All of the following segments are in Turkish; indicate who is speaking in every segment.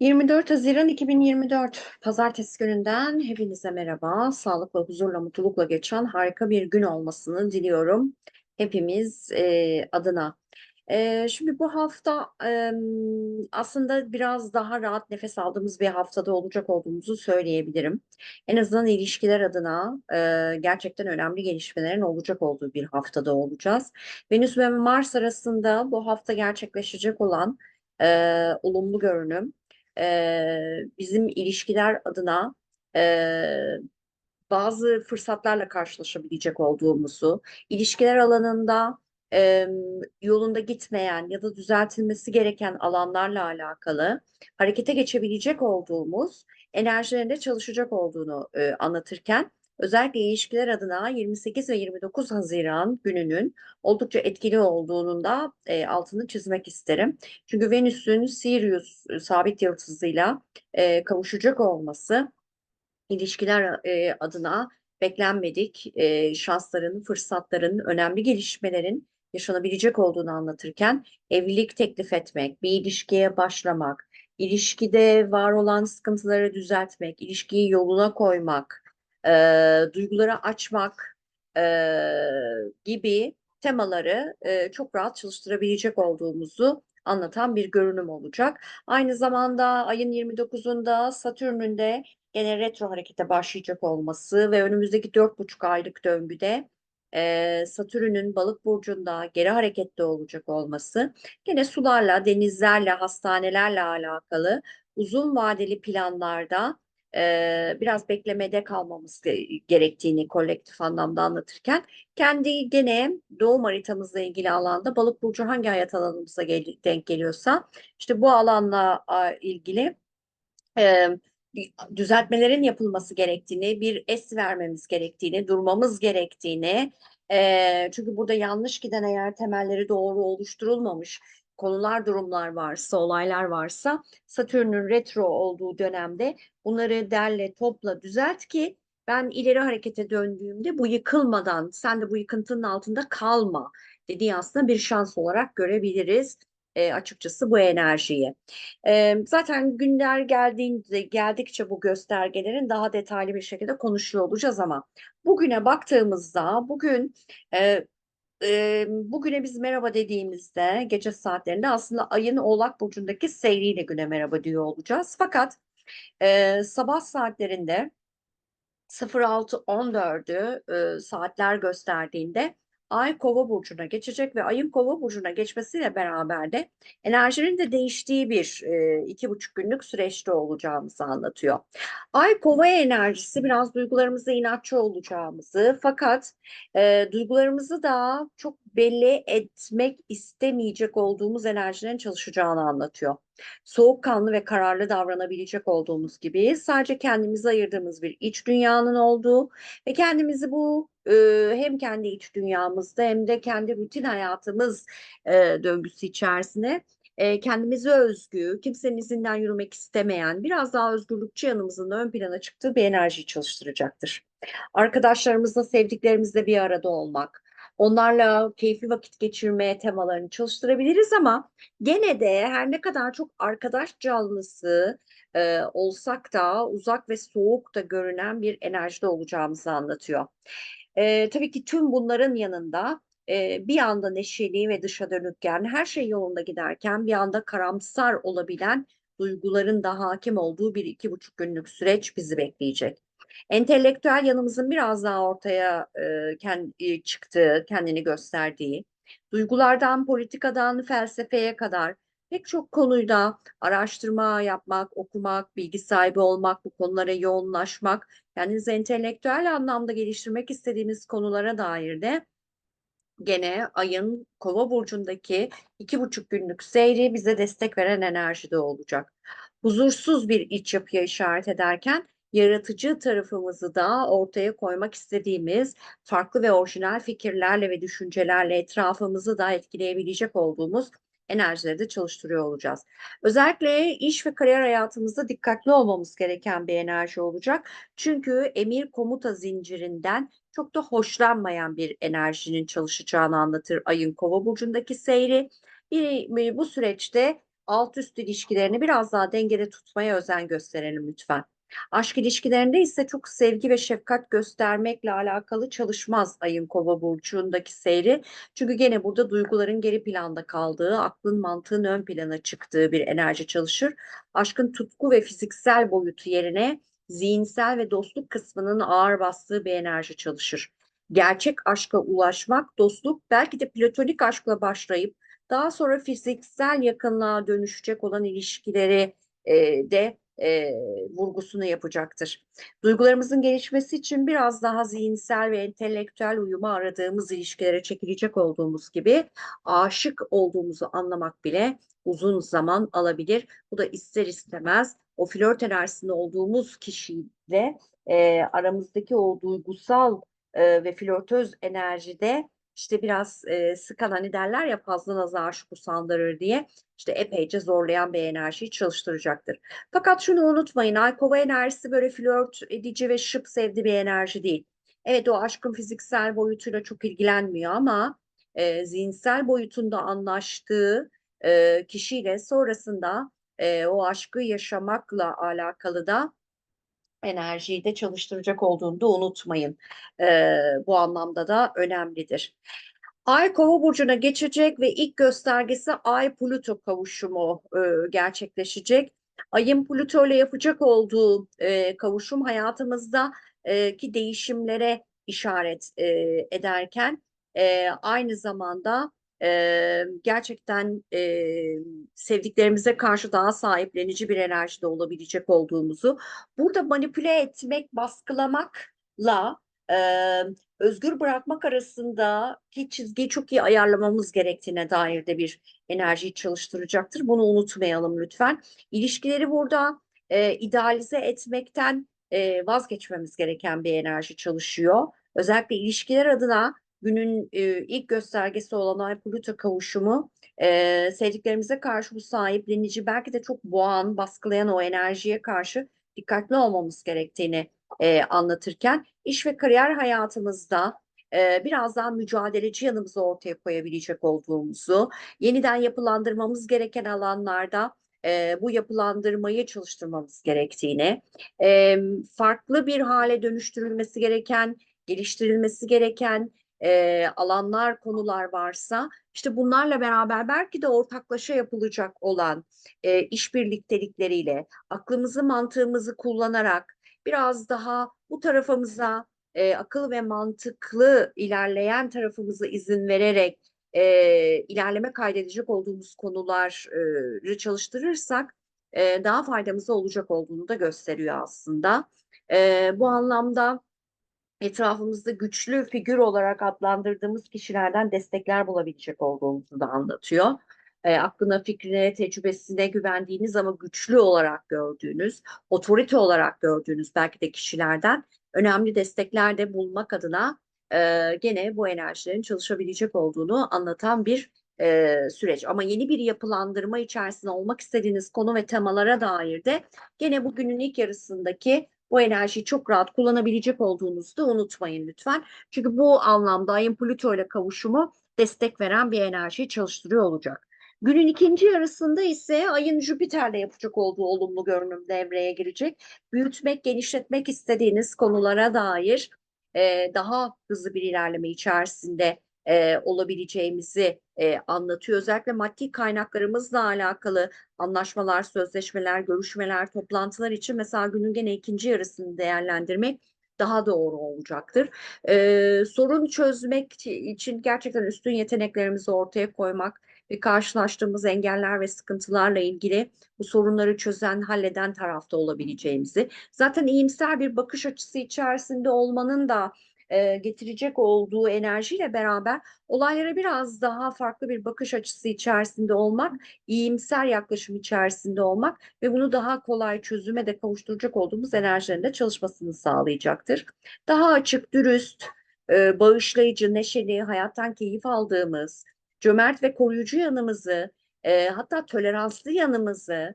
Speaker 1: 24 Haziran 2024 Pazartesi gününden hepinize merhaba. Sağlıkla, huzurla, mutlulukla geçen harika bir gün olmasını diliyorum hepimiz e, adına. E, şimdi bu hafta e, aslında biraz daha rahat nefes aldığımız bir haftada olacak olduğumuzu söyleyebilirim. En azından ilişkiler adına e, gerçekten önemli gelişmelerin olacak olduğu bir haftada olacağız. Venüs ve Mars arasında bu hafta gerçekleşecek olan e, olumlu görünüm e, bizim ilişkiler adına e, bazı fırsatlarla karşılaşabilecek olduğumuzu, ilişkiler alanında e, yolunda gitmeyen ya da düzeltilmesi gereken alanlarla alakalı harekete geçebilecek olduğumuz enerjilerinde çalışacak olduğunu e, anlatırken özellikle ilişkiler adına 28 ve 29 Haziran gününün oldukça etkili olduğunun da e, altını çizmek isterim. Çünkü Venüs'ün Sirius e, sabit yıldızıyla e, kavuşacak olması ilişkiler e, adına beklenmedik e, şansların, fırsatların, önemli gelişmelerin yaşanabilecek olduğunu anlatırken evlilik teklif etmek, bir ilişkiye başlamak, ilişkide var olan sıkıntıları düzeltmek, ilişkiyi yoluna koymak, e, duyguları açmak e, gibi temaları e, çok rahat çalıştırabilecek olduğumuzu anlatan bir görünüm olacak. Aynı zamanda ayın 29'unda Satürn'ün de gene retro harekete başlayacak olması ve önümüzdeki 4,5 aylık döngüde e, Satürn'ün balık burcunda geri harekette olacak olması gene sularla, denizlerle, hastanelerle alakalı uzun vadeli planlarda e, biraz beklemede kalmamız gerektiğini kolektif anlamda anlatırken kendi gene doğum haritamızla ilgili alanda balık burcu hangi hayat alanımıza gel denk geliyorsa işte bu alanla a, ilgili e, düzeltmelerin yapılması gerektiğini, bir es vermemiz gerektiğini, durmamız gerektiğini, e, çünkü burada yanlış giden eğer temelleri doğru oluşturulmamış konular, durumlar varsa, olaylar varsa Satürn'ün retro olduğu dönemde bunları derle, topla, düzelt ki ben ileri harekete döndüğümde bu yıkılmadan sen de bu yıkıntının altında kalma dediği aslında bir şans olarak görebiliriz e, açıkçası bu enerjiyi. E, zaten günler geldiğinde geldikçe bu göstergelerin daha detaylı bir şekilde konuşuyor olacağız ama bugüne baktığımızda bugün e, e, bugüne biz merhaba dediğimizde gece saatlerinde aslında ayın Oğlak Burcu'ndaki seyriyle güne merhaba diyor olacağız. Fakat e, sabah saatlerinde 06.14'ü e, saatler gösterdiğinde Ay Kova burcuna geçecek ve Ay'ın Kova burcuna geçmesiyle beraber de enerjinin de değiştiği bir e, iki buçuk günlük süreçte olacağımızı anlatıyor. Ay Kova enerjisi biraz duygularımızda inatçı olacağımızı fakat e, duygularımızı da çok belli etmek istemeyecek olduğumuz enerjilerin çalışacağını anlatıyor. Soğukkanlı ve kararlı davranabilecek olduğumuz gibi sadece kendimize ayırdığımız bir iç dünyanın olduğu ve kendimizi bu e, hem kendi iç dünyamızda hem de kendi rutin hayatımız e, döngüsü içerisine e, kendimize özgü, kimsenin izinden yürümek istemeyen, biraz daha özgürlükçü yanımızın ön plana çıktığı bir enerji çalıştıracaktır. Arkadaşlarımızla, sevdiklerimizle bir arada olmak, onlarla keyifli vakit geçirmeye temalarını çalıştırabiliriz ama gene de her ne kadar çok arkadaş canlısı e, olsak da uzak ve soğuk da görünen bir enerjide olacağımızı anlatıyor. E, tabii ki tüm bunların yanında e, bir anda neşeli ve dışa dönükken her şey yolunda giderken bir anda karamsar olabilen duyguların da hakim olduğu bir iki buçuk günlük süreç bizi bekleyecek. Entelektüel yanımızın biraz daha ortaya e, kendi, çıktığı, kendini gösterdiği, duygulardan, politikadan, felsefeye kadar pek çok konuyda araştırma yapmak, okumak, bilgi sahibi olmak, bu konulara yoğunlaşmak, kendinizi entelektüel anlamda geliştirmek istediğiniz konulara dair de gene ayın kova burcundaki iki buçuk günlük seyri bize destek veren enerjide olacak. Huzursuz bir iç yapıya işaret ederken yaratıcı tarafımızı da ortaya koymak istediğimiz farklı ve orijinal fikirlerle ve düşüncelerle etrafımızı da etkileyebilecek olduğumuz enerjileri de çalıştırıyor olacağız. Özellikle iş ve kariyer hayatımızda dikkatli olmamız gereken bir enerji olacak. Çünkü emir komuta zincirinden çok da hoşlanmayan bir enerjinin çalışacağını anlatır ayın kova burcundaki seyri. Bir, bu süreçte alt üst ilişkilerini biraz daha dengede tutmaya özen gösterelim lütfen. Aşk ilişkilerinde ise çok sevgi ve şefkat göstermekle alakalı çalışmaz ayın kova burcundaki seyri. Çünkü gene burada duyguların geri planda kaldığı, aklın mantığın ön plana çıktığı bir enerji çalışır. Aşkın tutku ve fiziksel boyutu yerine zihinsel ve dostluk kısmının ağır bastığı bir enerji çalışır. Gerçek aşka ulaşmak, dostluk belki de platonik aşkla başlayıp daha sonra fiziksel yakınlığa dönüşecek olan ilişkileri e, de e, vurgusunu yapacaktır. Duygularımızın gelişmesi için biraz daha zihinsel ve entelektüel uyumu aradığımız ilişkilere çekilecek olduğumuz gibi aşık olduğumuzu anlamak bile uzun zaman alabilir. Bu da ister istemez o flört enerjisinde olduğumuz kişiyle e, aramızdaki o duygusal e, ve flörtöz enerjide işte biraz e, sıkan hani derler ya fazla naza aşık usandırır diye işte epeyce zorlayan bir enerjiyi çalıştıracaktır. Fakat şunu unutmayın Ay kova enerjisi böyle flört edici ve şıp sevdi bir enerji değil. Evet o aşkın fiziksel boyutuyla çok ilgilenmiyor ama e, zihinsel boyutunda anlaştığı e, kişiyle sonrasında e, o aşkı yaşamakla alakalı da enerjiyi de çalıştıracak olduğunu da unutmayın. E, bu anlamda da önemlidir. Ay Kova burcuna geçecek ve ilk göstergesi Ay Plüto kavuşumu e, gerçekleşecek. Ayın Plüto ile yapacak olduğu e, kavuşum hayatımızda e, ki değişimlere işaret e, ederken e, aynı zamanda e, gerçekten e, sevdiklerimize karşı daha sahiplenici bir enerjide olabilecek olduğumuzu, burada manipüle etmek, baskılamakla e, özgür bırakmak arasındaki çizgiyi çok iyi ayarlamamız gerektiğine dair de bir enerjiyi çalıştıracaktır. Bunu unutmayalım lütfen. İlişkileri burada e, idealize etmekten e, vazgeçmemiz gereken bir enerji çalışıyor. Özellikle ilişkiler adına günün e, ilk göstergesi olan Ay Plüto kavuşumu e, sevdiklerimize karşı bu sahiplenici belki de çok boğan, baskılayan o enerjiye karşı dikkatli olmamız gerektiğini e, anlatırken iş ve kariyer hayatımızda e, biraz daha mücadeleci yanımızı ortaya koyabilecek olduğumuzu, yeniden yapılandırmamız gereken alanlarda e, bu yapılandırmayı çalıştırmamız gerektiğini, e, farklı bir hale dönüştürülmesi gereken, geliştirilmesi gereken e, alanlar, konular varsa işte bunlarla beraber belki de ortaklaşa yapılacak olan e, iş birliktelikleriyle aklımızı mantığımızı kullanarak biraz daha bu tarafımıza e, akıl ve mantıklı ilerleyen tarafımıza izin vererek e, ilerleme kaydedecek olduğumuz konuları çalıştırırsak e, daha faydamıza olacak olduğunu da gösteriyor aslında. E, bu anlamda etrafımızda güçlü figür olarak adlandırdığımız kişilerden destekler bulabilecek olduğumuzu da anlatıyor. E, aklına, fikrine, tecrübesine güvendiğiniz ama güçlü olarak gördüğünüz, otorite olarak gördüğünüz belki de kişilerden önemli destekler de bulmak adına e, gene bu enerjilerin çalışabilecek olduğunu anlatan bir e, süreç. Ama yeni bir yapılandırma içerisinde olmak istediğiniz konu ve temalara dair de gene bugünün ilk yarısındaki bu enerjiyi çok rahat kullanabilecek olduğunuzu da unutmayın lütfen. Çünkü bu anlamda ayın Plüto ile kavuşumu destek veren bir enerjiyi çalıştırıyor olacak. Günün ikinci yarısında ise ayın Jüpiter'le yapacak olduğu olumlu görünüm devreye girecek. Büyütmek, genişletmek istediğiniz konulara dair e, daha hızlı bir ilerleme içerisinde e, olabileceğimizi e, anlatıyor. Özellikle maddi kaynaklarımızla alakalı anlaşmalar, sözleşmeler, görüşmeler, toplantılar için mesela günün gene ikinci yarısını değerlendirmek daha doğru olacaktır. Ee, sorun çözmek için gerçekten üstün yeteneklerimizi ortaya koymak ve karşılaştığımız engeller ve sıkıntılarla ilgili bu sorunları çözen, halleden tarafta olabileceğimizi, zaten iyimser bir bakış açısı içerisinde olmanın da e, getirecek olduğu enerjiyle beraber olaylara biraz daha farklı bir bakış açısı içerisinde olmak, iyimser yaklaşım içerisinde olmak ve bunu daha kolay çözüme de kavuşturacak olduğumuz enerjilerin de çalışmasını sağlayacaktır. Daha açık, dürüst, e, bağışlayıcı, neşeli, hayattan keyif aldığımız, cömert ve koruyucu yanımızı, e, hatta toleranslı yanımızı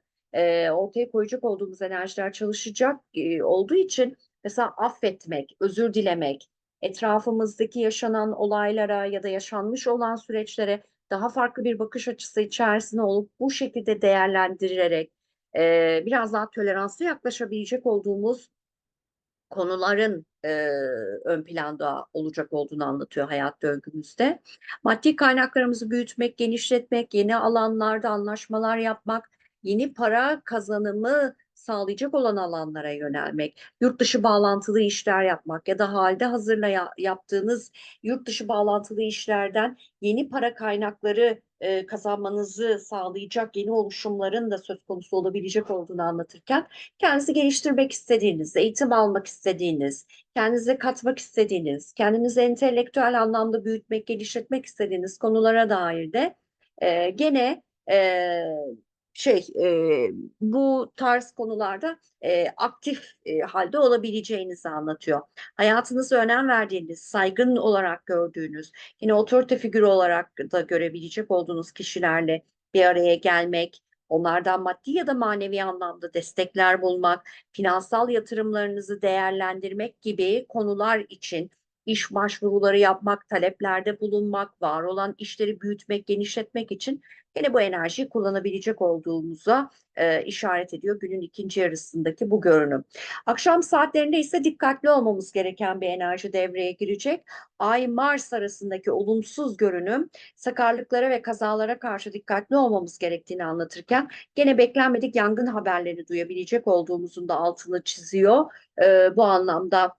Speaker 1: ortaya koyacak olduğumuz enerjiler çalışacak olduğu için mesela affetmek, özür dilemek, etrafımızdaki yaşanan olaylara ya da yaşanmış olan süreçlere daha farklı bir bakış açısı içerisinde olup bu şekilde değerlendirerek e, biraz daha toleranslı yaklaşabilecek olduğumuz konuların e, ön planda olacak olduğunu anlatıyor hayat döngümüzde. Maddi kaynaklarımızı büyütmek, genişletmek, yeni alanlarda anlaşmalar yapmak, yeni para kazanımı sağlayacak olan alanlara yönelmek, yurt dışı bağlantılı işler yapmak ya da halde hazırla ya- yaptığınız yurt dışı bağlantılı işlerden yeni para kaynakları e, kazanmanızı sağlayacak yeni oluşumların da söz konusu olabilecek olduğunu anlatırken kendinizi geliştirmek istediğiniz, eğitim almak istediğiniz, kendinize katmak istediğiniz, kendinizi entelektüel anlamda büyütmek, geliştirmek istediğiniz konulara dair de e, gene e, şey e, bu tarz konularda e, aktif e, halde olabileceğinizi anlatıyor. Hayatınıza önem verdiğiniz, saygın olarak gördüğünüz, yine otorite figürü olarak da görebilecek olduğunuz kişilerle bir araya gelmek, onlardan maddi ya da manevi anlamda destekler bulmak, finansal yatırımlarınızı değerlendirmek gibi konular için iş başvuruları yapmak, taleplerde bulunmak, var olan işleri büyütmek, genişletmek için Yine bu enerjiyi kullanabilecek olduğumuza e, işaret ediyor günün ikinci yarısındaki bu görünüm. Akşam saatlerinde ise dikkatli olmamız gereken bir enerji devreye girecek. Ay Mars arasındaki olumsuz görünüm sakarlıklara ve kazalara karşı dikkatli olmamız gerektiğini anlatırken gene beklenmedik yangın haberleri duyabilecek olduğumuzun da altını çiziyor. E, bu anlamda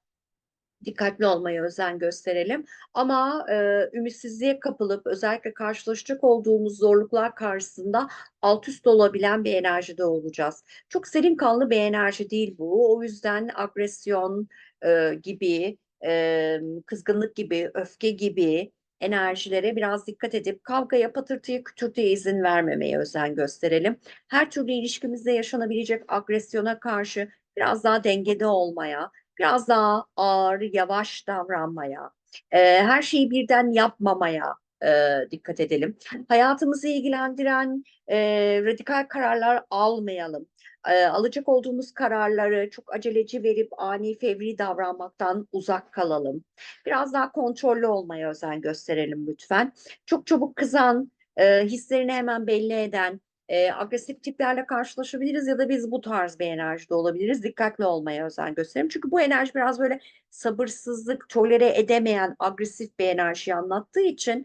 Speaker 1: dikkatli olmaya özen gösterelim. Ama e, ümitsizliğe kapılıp özellikle karşılaşacak olduğumuz zorluklar karşısında alt üst olabilen bir enerjide olacağız. Çok serin kanlı bir enerji değil bu. O yüzden agresyon e, gibi, e, kızgınlık gibi, öfke gibi enerjilere biraz dikkat edip kavgaya, patırtıya, kütürtüye izin vermemeye özen gösterelim. Her türlü ilişkimizde yaşanabilecek agresyona karşı biraz daha dengede olmaya, biraz daha ağır, yavaş davranmaya, e, her şeyi birden yapmamaya e, dikkat edelim. Hayatımızı ilgilendiren e, radikal kararlar almayalım. E, alacak olduğumuz kararları çok aceleci verip ani fevri davranmaktan uzak kalalım. Biraz daha kontrollü olmaya özen gösterelim lütfen. Çok çabuk kızan, e, hislerini hemen belli eden, e, agresif tiplerle karşılaşabiliriz ya da biz bu tarz bir enerjide olabiliriz. Dikkatli olmaya özen gösterelim. Çünkü bu enerji biraz böyle sabırsızlık, tolere edemeyen agresif bir enerji anlattığı için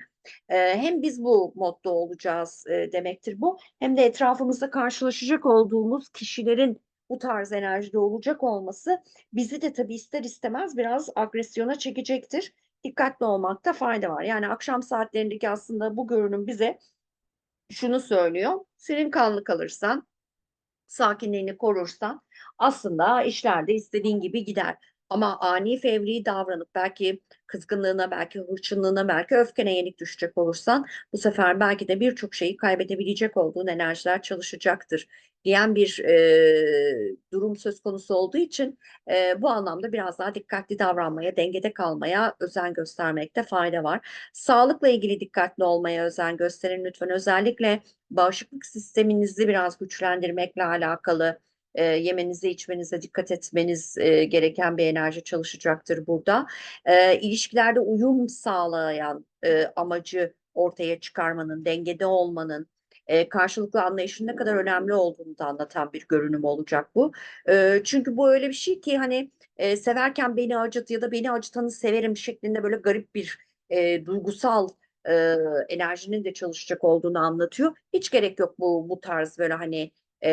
Speaker 1: e, hem biz bu modda olacağız e, demektir bu. Hem de etrafımızda karşılaşacak olduğumuz kişilerin bu tarz enerjide olacak olması bizi de tabii ister istemez biraz agresyona çekecektir. Dikkatli olmakta fayda var. Yani akşam saatlerindeki aslında bu görünüm bize şunu söylüyor. Serin kanlı kalırsan, sakinliğini korursan aslında işlerde istediğin gibi gider. Ama ani fevri davranıp belki kızgınlığına, belki hırçınlığına, belki öfkene yenik düşecek olursan bu sefer belki de birçok şeyi kaybedebilecek olduğun enerjiler çalışacaktır diyen bir e, durum söz konusu olduğu için e, bu anlamda biraz daha dikkatli davranmaya, dengede kalmaya özen göstermekte fayda var. Sağlıkla ilgili dikkatli olmaya özen gösterin lütfen. Özellikle bağışıklık sisteminizi biraz güçlendirmekle alakalı e, yemenize içmenize dikkat etmeniz e, gereken bir enerji çalışacaktır burada. E, ilişkilerde uyum sağlayan e, amacı ortaya çıkarmanın, dengede olmanın, e, karşılıklı anlayışın ne kadar önemli olduğunu da anlatan bir görünüm olacak bu. E, çünkü bu öyle bir şey ki hani e, severken beni acıt ya da beni acıtanı severim şeklinde böyle garip bir e, duygusal e, enerjinin de çalışacak olduğunu anlatıyor. Hiç gerek yok bu bu tarz böyle hani e,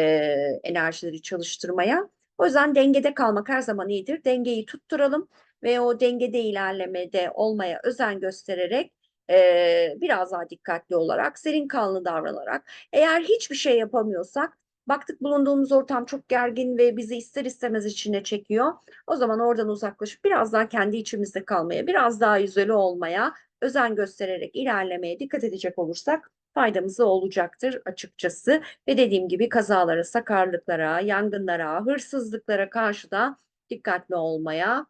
Speaker 1: enerjileri çalıştırmaya. O yüzden dengede kalmak her zaman iyidir. Dengeyi tutturalım ve o dengede ilerlemede olmaya özen göstererek e, biraz daha dikkatli olarak, serin kanlı davranarak eğer hiçbir şey yapamıyorsak baktık bulunduğumuz ortam çok gergin ve bizi ister istemez içine çekiyor. O zaman oradan uzaklaşıp biraz daha kendi içimizde kalmaya, biraz daha izole olmaya özen göstererek ilerlemeye dikkat edecek olursak faydamız olacaktır açıkçası. Ve dediğim gibi kazalara, sakarlıklara, yangınlara, hırsızlıklara karşı da dikkatli olmaya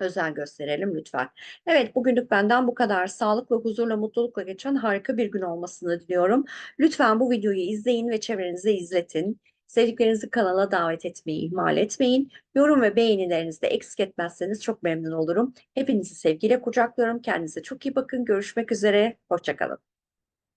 Speaker 1: özen gösterelim lütfen. Evet bugünlük benden bu kadar. Sağlıkla, huzurla, mutlulukla geçen harika bir gün olmasını diliyorum. Lütfen bu videoyu izleyin ve çevrenize izletin. Sevdiklerinizi kanala davet etmeyi ihmal etmeyin. Yorum ve beğenilerinizi de eksik etmezseniz çok memnun olurum. Hepinizi sevgiyle kucaklıyorum. Kendinize çok iyi bakın. Görüşmek üzere. Hoşçakalın.